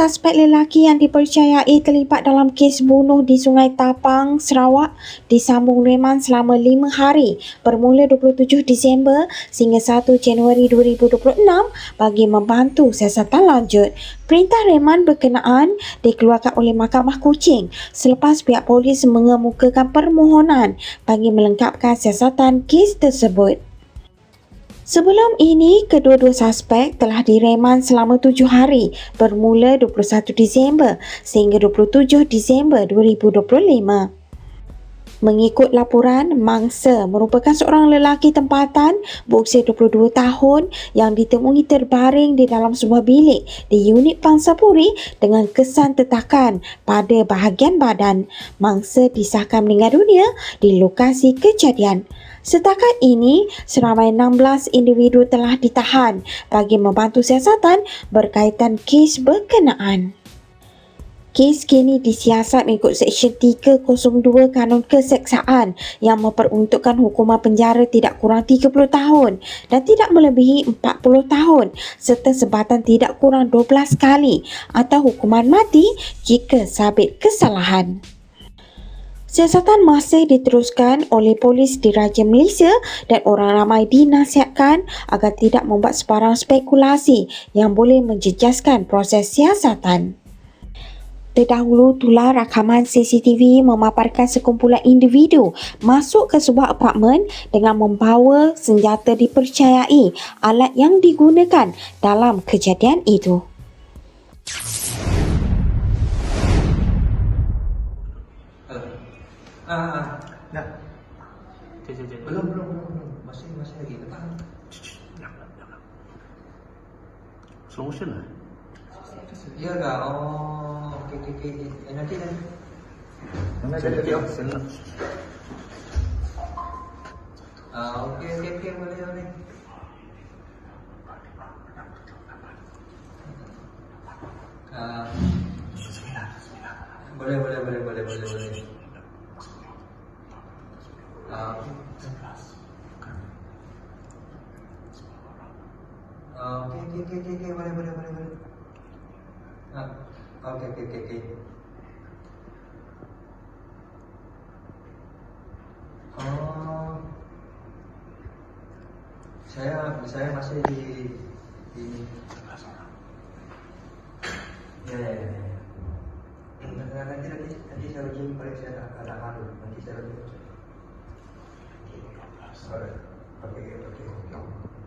suspek lelaki yang dipercayai terlibat dalam kes bunuh di Sungai Tapang, Sarawak disambung reman selama 5 hari bermula 27 Disember sehingga 1 Januari 2026 bagi membantu siasatan lanjut. Perintah reman berkenaan dikeluarkan oleh Mahkamah Kuching selepas pihak polis mengemukakan permohonan bagi melengkapkan siasatan kes tersebut. Sebelum ini, kedua-dua suspek telah direman selama tujuh hari bermula 21 Disember sehingga 27 Disember 2025. Mengikut laporan, Mangsa merupakan seorang lelaki tempatan berusia 22 tahun yang ditemui terbaring di dalam sebuah bilik di unit Pangsapuri dengan kesan tetakan pada bahagian badan. Mangsa disahkan meninggal dunia di lokasi kejadian. Setakat ini, seramai 16 individu telah ditahan bagi membantu siasatan berkaitan kes berkenaan. Kes kini disiasat mengikut Seksyen 302 Kanun Keseksaan yang memperuntukkan hukuman penjara tidak kurang 30 tahun dan tidak melebihi 40 tahun serta sebatan tidak kurang 12 kali atau hukuman mati jika sabit kesalahan. Siasatan masih diteruskan oleh polis di Raja Malaysia dan orang ramai dinasihatkan agar tidak membuat sebarang spekulasi yang boleh menjejaskan proses siasatan. Terdahulu tular rakaman CCTV memaparkan sekumpulan individu masuk ke sebuah apartmen dengan membawa senjata dipercayai alat yang digunakan dalam kejadian itu. Halo. Ah, ah, dah. Cek, cek, cek. Belum, belum, belum, belum. Masih, masih lagi. Depan. Slow motion lah. Ya ke? Oh, okay okay okay बोले जाने बोले बोले बोले बोले बोले बोले okay okay okay okay बोले बोले बोले बोले हाँ। Boleh, boleh, boleh, boleh, boleh, boleh. Ah, Ah, okey, okey, okey, okey, okey, boleh, boleh, boleh, boleh. Ah, okey, okey, okey, okey. Oh, saya saya masih di di ya ya ya. ya. Nanti nanti nanti, nanti saya uji balik saya tak ada malu nanti saya uji. Alright, oke oke oke.